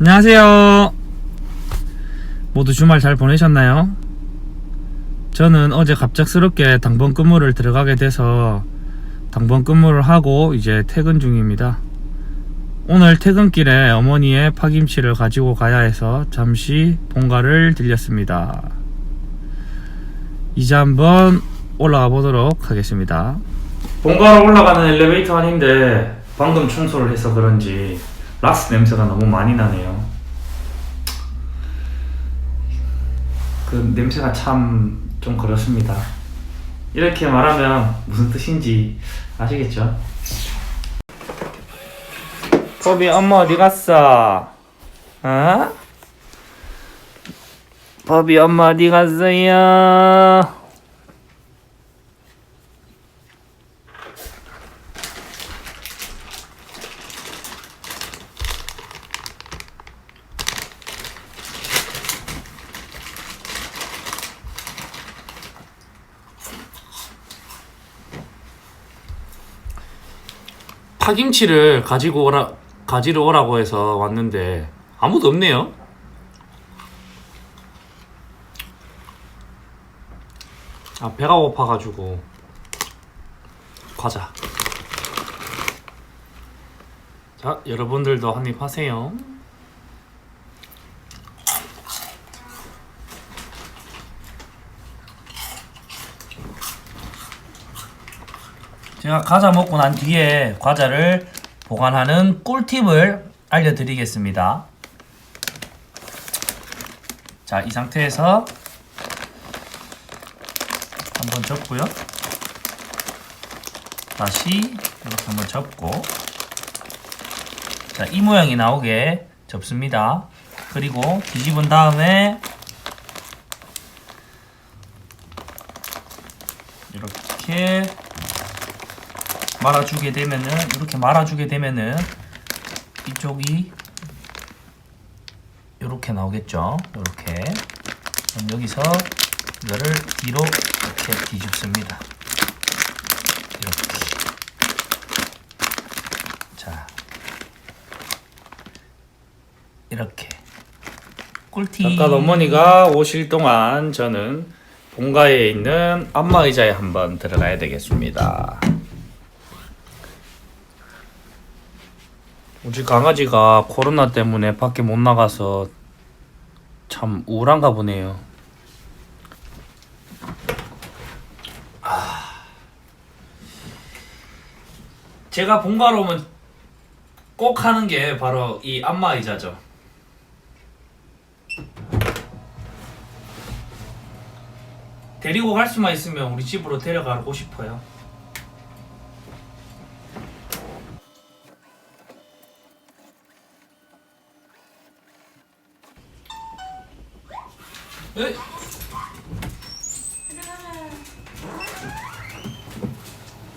안녕하세요. 모두 주말 잘 보내셨나요? 저는 어제 갑작스럽게 당번 근무를 들어가게 돼서 당번 근무를 하고 이제 퇴근 중입니다. 오늘 퇴근길에 어머니의 파김치를 가지고 가야 해서 잠시 본가를 들렸습니다. 이제 한번 올라가 보도록 하겠습니다. 본가로 올라가는 엘리베이터 아닌데 방금 청소를 해서 그런지 라스 냄새가 너무 많이 나네요. 그 냄새가 참 좀 그렇습니다. 이렇게 말하면 무슨 뜻인지 아시겠죠? 버비 엄마 어디 갔어? 어? 버비 엄마 어디 갔어요? 파김치를 가지고 오라 가지러 오라고 해서 왔는데 아무도 없네요. 아 배가 고파가지고 과자. 자 여러분들도 한입 하세요. 제가 과자 먹고 난 뒤에 과자를 보관하는 꿀팁을 알려드리겠습니다. 자, 이 상태에서 한번 접고요. 다시 이렇게 한번 접고 자, 이 모양이 나오게 접습니다. 그리고 뒤집은 다음에 이렇게 말아주게 되면은 이렇게 말아주게 되면은 이쪽이 이렇게 나오겠죠. 이렇게 여기서 이거를 뒤로 이렇게 뒤집습니다. 이렇게 자 이렇게 꿀팁. 잠깐 어머니가 오실 동안 저는 본가에 있는 안마 의자에 한번 들어가야 되겠습니다. 우리 강아지가 코로나 때문에 밖에 못 나가서 참 우울한가 보네요. 아. 제가 본가로 오면 꼭 하는 게 바로 이 안마 의자죠. 데리고 갈 수만 있으면 우리 집으로 데려가고 싶어요. 에?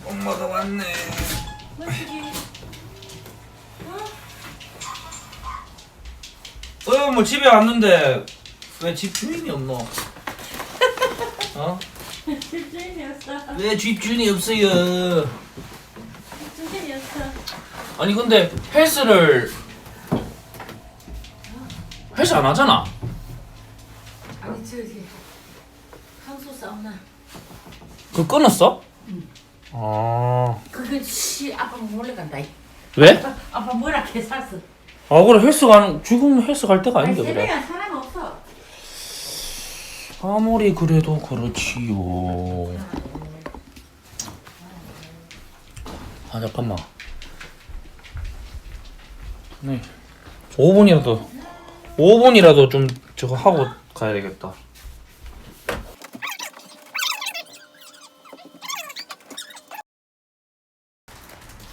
엄마가 왔네. 어, 뭐 집에 왔는데 왜 집 주인이 없노? 어? 주인이었어. 왜 집 주인이 없어요? 주인이었어. 아니 근데 헬스를 헬스 안 하잖아. 저기 한수 사우나. 그거 끊었어? 아 그게 씨 아빠 몰래 간다. 이. 왜? 아빠, 아빠 뭐라 해 샀어. 아 그래 헬스 가는 지금 헬스 갈 때가 아닌데 그래. 새벽에 사람 없어. 아무리 그래도 그렇지요. 아 잠깐만. 네. 5분이라도 5분이라도 좀 저거 하고 가야 되겠다.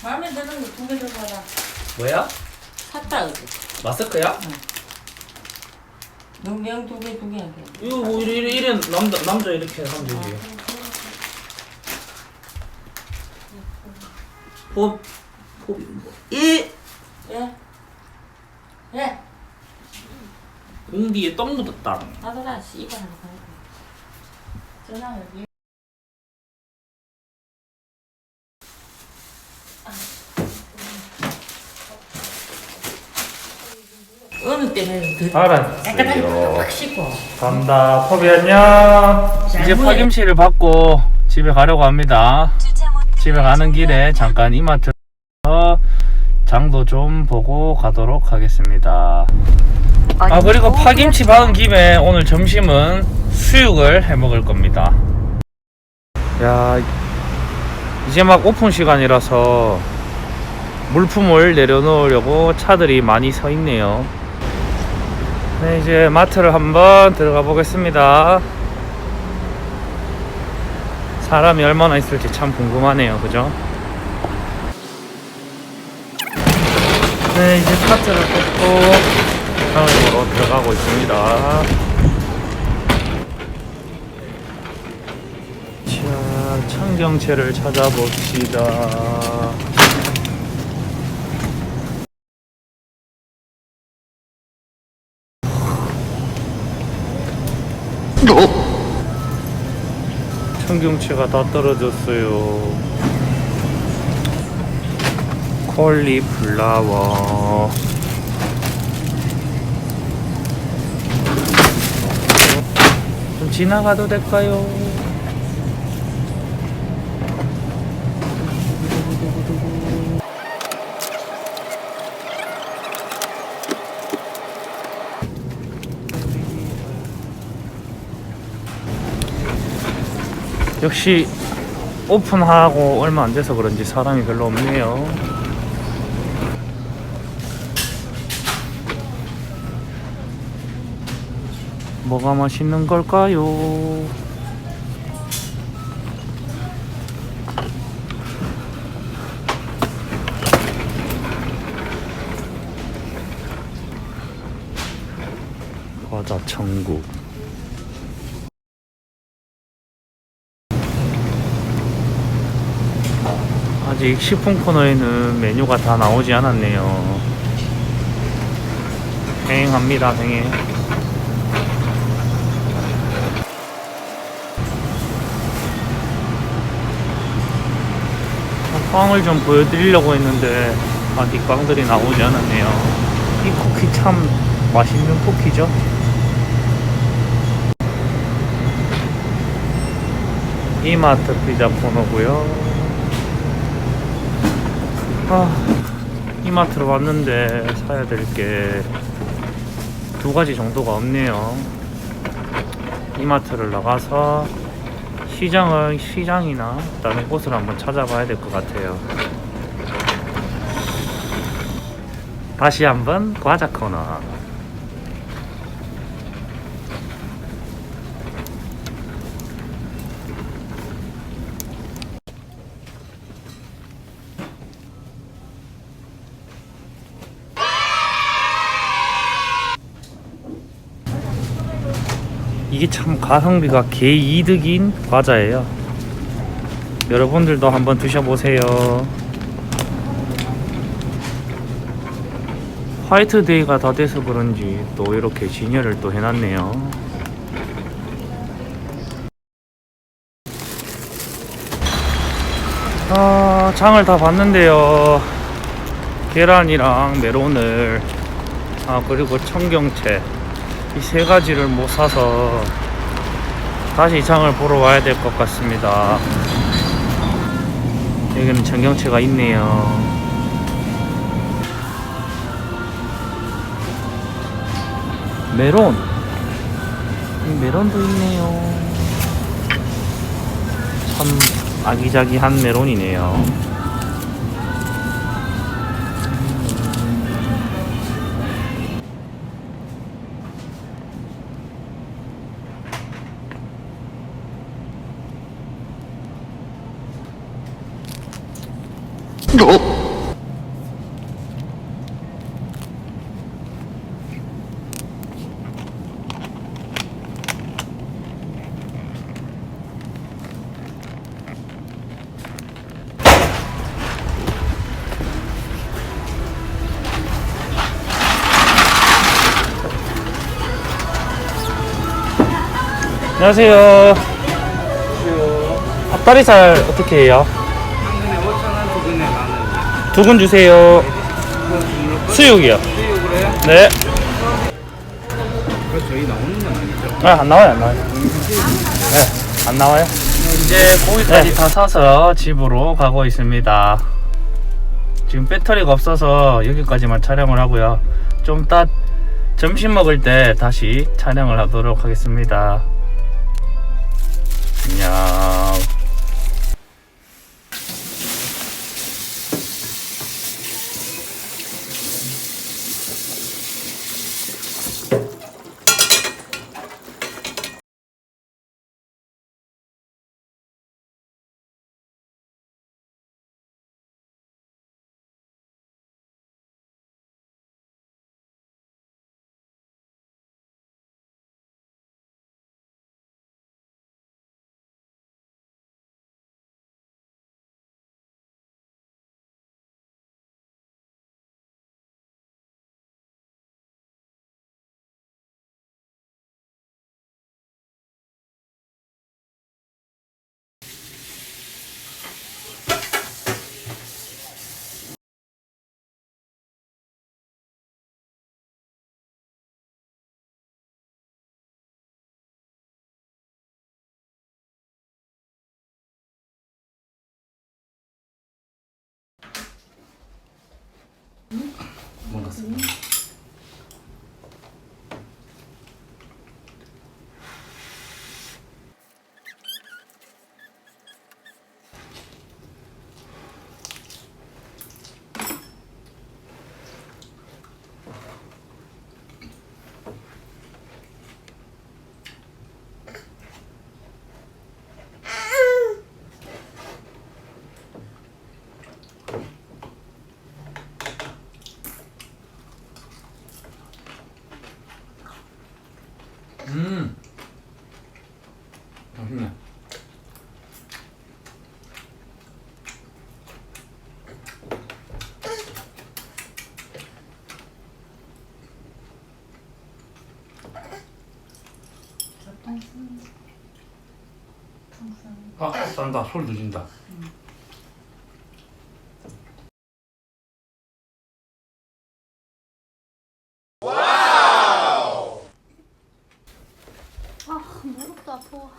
마음에 드는 거 두개 줘봐라. 뭐야? 샀다 그지. 마스크야? 농량 두 개, 두 개 하게. 이거 뭐 이래 이래, 이래 남자 남자 이렇게 하면 되지. 법, 법, 이 예. 예. 공기에 떡 묻었다. 나도라 씨발 거. 전화를 위. 어느 그 알았어요. 깨끗하게 팍 씻고. 간다. 포비 안녕. 이제 잘 파김치를 받고 집에 가려고 합니다. 집에 가는 길에 잠깐 이마트에서 장도 좀 보고 가도록 하겠습니다. 아 그리고 파김치 받은 김에 오늘 점심은 수육을 해 먹을 겁니다. 야 이제 막 오픈 시간이라서 물품을 내려놓으려고 차들이 많이 서 있네요. 네 이제 마트를 한번 들어가 보겠습니다. 사람이 얼마나 있을지 참 궁금하네요, 그죠? 네 이제 카트를 뽑고 상으로 들어가고 있습니다. 자, 청경채를 찾아봅시다. 청경채가 다 떨어졌어요. 콜리플라워. 좀 지나가도 될까요? 역시 오픈하고 얼마 안 돼서 그런지 사람이 별로 없네요. 뭐가 맛있는 걸까요? 과자 천국. 아직 식품 코너에는 메뉴가 다 나오지 않았네요. 횡행합니다, 횡행. 빵을 좀 보여드리려고 했는데 아직 빵들이 나오지 않았네요. 이 쿠키 참 맛있는 쿠키죠? 이마트 피자 코너고요. 아, 이마트로 왔는데 사야 될 게 두 가지 정도가 없네요. 이마트를 나가서 시장을 시장이나 다른 곳을 한번 찾아봐야 될 것 같아요. 다시 한번 과자 코너. 이게 참 가성비가 개이득인 과자예요. 여러분들도 한번 드셔보세요. 화이트데이가 다 돼서 그런지 또 이렇게 진열을 또 해놨네요. 아, 장을 다 봤는데요. 계란이랑 메론을, 아, 그리고 청경채. 이 세 가지를 못 사서 다시 장을 보러 와야 될 것 같습니다. 여기는 청경채가 있네요. 메론. 이 메론도 있네요. 참 아기자기한 메론이네요. 안녕하세요. 앞다리살 어떻게 해요? 두근 주세요. 수육이요. 수육으로요? 네. 그 저희 나오는 건 아니죠? 아, 안 나와요, 안 나와요. 네, 안 나와요. 이제 고기까지 다 사서 집으로 가고 있습니다. 지금 배터리가 없어서 여기까지만 촬영을 하고요. 좀 이따 점심 먹을 때 다시 촬영을 하도록 하겠습니다. 안녕. 싼다. 소리 들린다. 아 무릎도 아파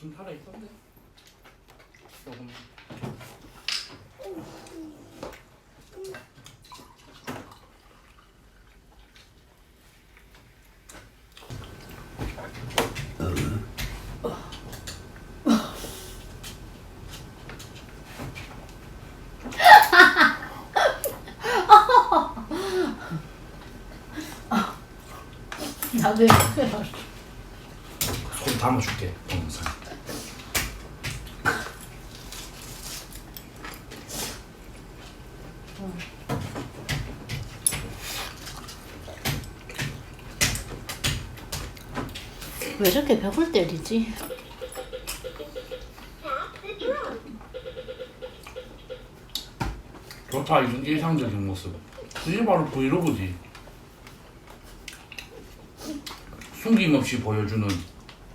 지금 살아 있었네. 조금. 나도 손 담아줄게. 동영상. 왜 저렇게 벽을 때리지? 좋다 이런 일상적인 모습. 그게 바로 브이로그지. 숨김없이 보여주는.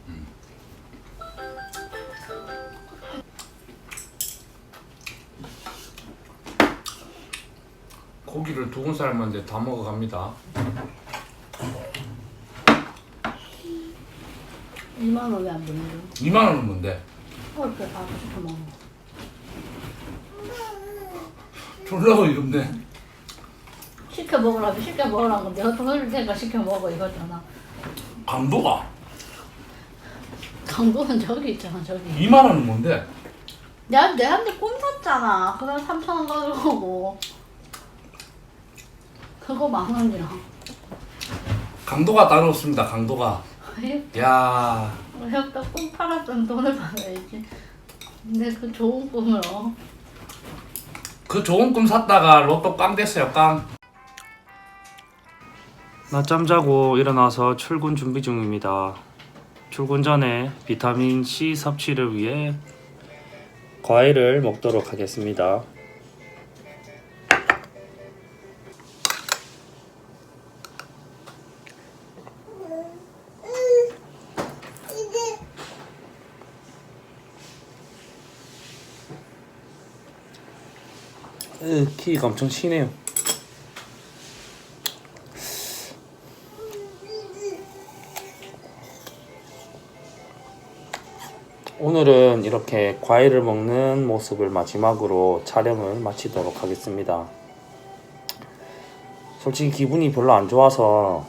음. 고기를 두군 삶았는데 다 먹어갑니다. 2만 원에 안 되는 거. 2만 원은 뭔데? 헐, 그 가고 싶어 먹어. 졸라 어이없네. 시켜 먹으라고 시켜 먹으라고 건데 어떤 걸 테니까 시켜 먹어 이거잖아. 강도가 강도는 저기 있잖아 저기. 2만 원은 뭔데? 내가 내한테 꿈 샀잖아. 그건 3천 원 가지고 그거 만 원이랑. 강도가 따로 없습니다. 강도가. 야, 어렵다 꿈 팔았으면 돈을 받아야지. 근데 그 좋은 꿈을 어. 그 좋은 꿈 샀다가 로또 깡 됐어요. 깡. 낮잠 자고 일어나서 출근 준비 중입니다. 출근 전에 비타민 C 섭취를 위해 과일을 먹도록 하겠습니다. 으, 키가 엄청 시네요. 오늘은 이렇게 과일을 먹는 모습을 마지막으로 촬영을 마치도록 하겠습니다. 솔직히 기분이 별로 안 좋아서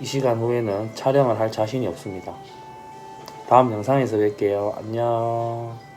이 시간 후에는 촬영을 할 자신이 없습니다. 다음 영상에서 뵐게요. 안녕.